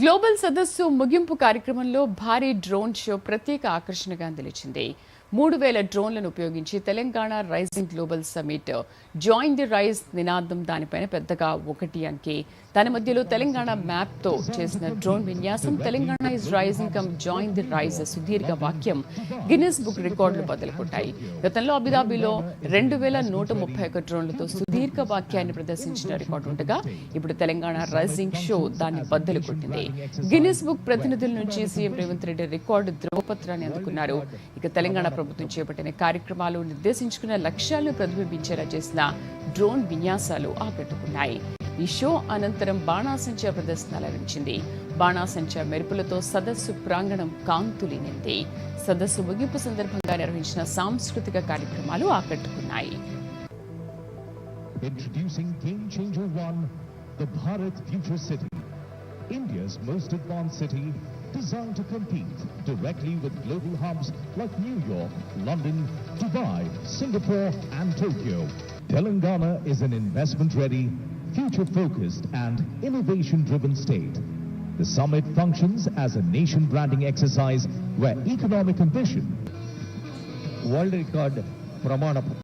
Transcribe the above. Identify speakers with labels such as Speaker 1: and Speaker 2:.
Speaker 1: Global సదస్సు ముగింపు కార్యక్రమంలో భారీ డ్రోన్ షో ప్రత్యేక ఆకర్షణగా నిలిచింది. మూడు వేల డ్రోన్లను ఉపయోగించి Telangana rising global summit join the rise నినాదం దానిపైన పెద్దగా ఒకటి అంకే. దాని మధ్యలో తెలంగాణ మ్యాప్తో చేసిన డ్రోన్ విన్యాసం Telangana is rising come join the rise సుదీర్ఘ వాక్యం. గిన్నెస్ బుక్ రికార్డులు బదులుకుంటాయి. గతంలో అబుదాబిలో రెండు వేల నూట ముప్పై ఒక్క డ్రోన్లతో సుదీర్ఘ వాక్యాన్ని ప్రదర్శించిన రికార్డు ఉండగా ఇప్పుడు తెలంగాణ రైజింగ్ షో దాన్ని బద్దలు కొట్టింది గిన్నెస్ బుక్ ప్రతినిధుల నుంచి సీఎం రేవంత్ రెడ్డి రికార్డు ధ్రువపత్రాన్ని అందుకున్నారు. ఇక తెలంగాణ ప్రభుత్వం చేపట్టిన కార్యక్రమాలు నిర్దేశించుకున్న లక్ష్యాలను ప్రతిబింబించేలా చేసిన డ్రోన్ విన్యాసాలు ఆకట్టుకున్నాయి. ఈ షో అనంతరం బాణాసంచా ప్రదర్శన లభించింది బాణాసంచా మెరుపులతో సదస్సు ప్రాంగణం కాంతులినింది సదస్సు ముగింపు సందర్భంగా నిర్వహించిన సాంస్కృతిక కార్యక్రమాలు ఆకట్టుకున్నాయి.
Speaker 2: Introducing Game Changer One, the Bharat Future City. India's most advanced city designed to compete directly with global hubs like New York, London, Dubai, Singapore and Tokyo. Telangana is an investment-ready, future-focused and innovation-driven state. The summit functions as a nation branding exercise where economic ambition,
Speaker 3: world record, Pramanapatra.